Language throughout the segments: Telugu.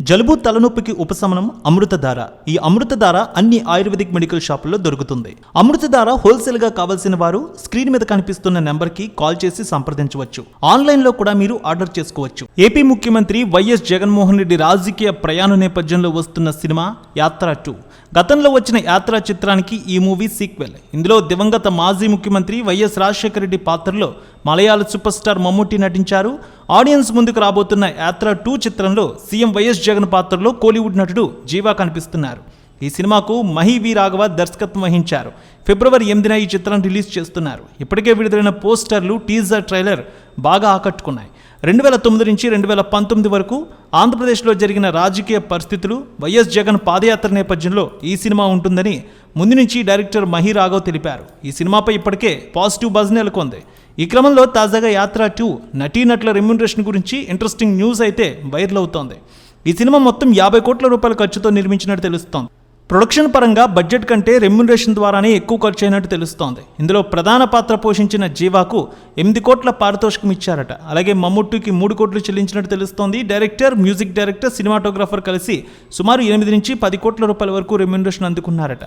జలుబు తలనొప్పికి ఉపశమనం అమృతధార. ఈ అమృతధార అన్ని ఆయుర్వేదిక్ మెడికల్ షాపుల్లో దొరుకుతుంది. అమృతధార హోల్సేల్గా కావాల్సిన వారు స్క్రీన్ మీద కనిపిస్తున్న నెంబర్కి కాల్ చేసి సంప్రదించవచ్చు. ఆన్లైన్లో కూడా మీరు ఆర్డర్ చేసుకోవచ్చు. ఏపీ ముఖ్యమంత్రి వైఎస్ జగన్మోహన్ రెడ్డి రాజకీయ ప్రయాణ నేపథ్యంలో వస్తున్న సినిమా యాత్ర టూ. గతంలో వచ్చిన యాత్ర చిత్రానికి ఈ మూవీ సీక్వెల్. ఇందులో దివంగత మాజీ ముఖ్యమంత్రి వైఎస్ రాజశేఖర రెడ్డి పాత్రలో మలయాళ సూపర్ స్టార్ మమ్ముట్టి నటించారు. ఆడియన్స్ ముందుకు రాబోతున్న యాత్ర టూ చిత్రంలో సీఎం వైఎస్ జగన్ పాత్రలో కోలీవుడ్ నటుడు జీవా కనిపిస్తున్నారు. ఈ సినిమాకు మహి వి రాఘవ దర్శకత్వం వహించారు. ఫిబ్రవరి ఎనిమిదిన ఈ చిత్రం రిలీజ్ చేస్తున్నారు. ఇప్పటికే విడుదలైన పోస్టర్లు టీజర్ ట్రైలర్ బాగా ఆకట్టుకున్నాయి. రెండు వేల తొమ్మిది నుంచి రెండు వేల పంతొమ్మిది వరకు ఆంధ్రప్రదేశ్లో జరిగిన రాజకీయ పరిస్థితులు వైఎస్ జగన్ పాదయాత్ర నేపథ్యంలో ఈ సినిమా ఉంటుందని ముందు నుంచి డైరెక్టర్ మహి రాఘవ్ తెలిపారు. ఈ సినిమాపై ఇప్పటికే పాజిటివ్ బజ్ నెలకొంది. ఈ క్రమంలో తాజాగా యాత్ర టూ నటీనటుల రెమ్యునరేషన్ గురించి ఇంట్రెస్టింగ్ న్యూస్ అయితే వైరల్ అవుతోంది. ఈ సినిమా మొత్తం యాభై కోట్ల రూపాయల ఖర్చుతో నిర్మించినట్టు తెలుస్తోంది. ప్రొడక్షన్ పరంగా బడ్జెట్ కంటే రెమ్యునరేషన్ ద్వారానే ఎక్కువ ఖర్చు అయినట్టు తెలుస్తోంది. ఇందులో ప్రధాన పాత్ర పోషించిన జీవాకు ఎనిమిది కోట్ల పారితోషికం ఇచ్చారట. అలాగే మమ్ముట్టుకి మూడు కోట్లు చెల్లించినట్టు తెలుస్తోంది. డైరెక్టర్ మ్యూజిక్ డైరెక్టర్ సినిమాటోగ్రాఫర్ కలిసి సుమారు ఎనిమిది నుంచి పది కోట్ల రూపాయల వరకు రెమ్యునరేషన్ అందుకున్నారట.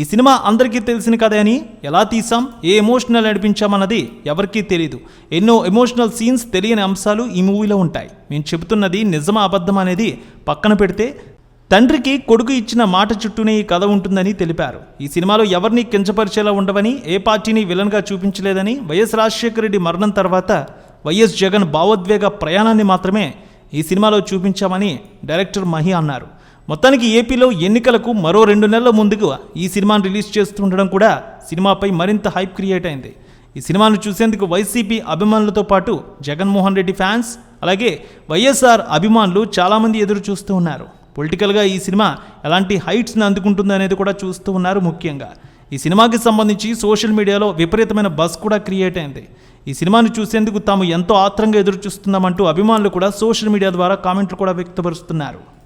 ఈ సినిమా అందరికీ తెలిసిన కథ అని ఎలా తీసాం ఏ ఎమోషనల్ నడిపించామన్నది ఎవరికీ తెలియదు ఎన్నో ఎమోషనల్ సీన్స్ తెలియని అంశాలు ఈ మూవీలో ఉంటాయి. మేము చెబుతున్నది నిజమా అబద్ధం అనేది పక్కన పెడితే తండ్రికి కొడుకు ఇచ్చిన మాట చుట్టూనే ఈ కథ ఉంటుందని తెలిపారు. ఈ సినిమాలో ఎవరిని కించపరిచేలా ఉండవని ఏ పార్టీని విలన్గా చూపించలేదని వైఎస్ రాజశేఖర రెడ్డి మరణం తర్వాత వైఎస్ జగన్ భావోద్వేగ ప్రయాణాన్ని మాత్రమే ఈ సినిమాలో చూపించామని డైరెక్టర్ మహి అన్నారు. మొత్తానికి ఏపీలో ఎన్నికలకు మరో రెండు నెలల ముందుకు ఈ సినిమాను రిలీజ్ చేస్తుండడం కూడా సినిమాపై మరింత హైప్ క్రియేట్ అయింది. ఈ సినిమాను చూసేందుకు వైసీపీ అభిమానులతో పాటు జగన్మోహన్ రెడ్డి ఫ్యాన్స్ అలాగే వైఎస్ఆర్ అభిమానులు చాలామంది ఎదురు చూస్తూ ఉన్నారు. పొలిటికల్గా ఈ సినిమా ఎలాంటి హైట్స్ని అందుకుంటుంది అనేది కూడా చూస్తూ ఉన్నారు ముఖ్యంగా. ఈ సినిమాకి సంబంధించి సోషల్ మీడియాలో విపరీతమైన బస్ కూడా క్రియేట్ అయింది. ఈ సినిమాను చూసేందుకు తాము ఎంతో ఆత్రంగా ఎదురు చూస్తున్నామంటూ అభిమానులు కూడా సోషల్ మీడియా ద్వారా కామెంట్లు కూడా వ్యక్తపరుస్తున్నారు.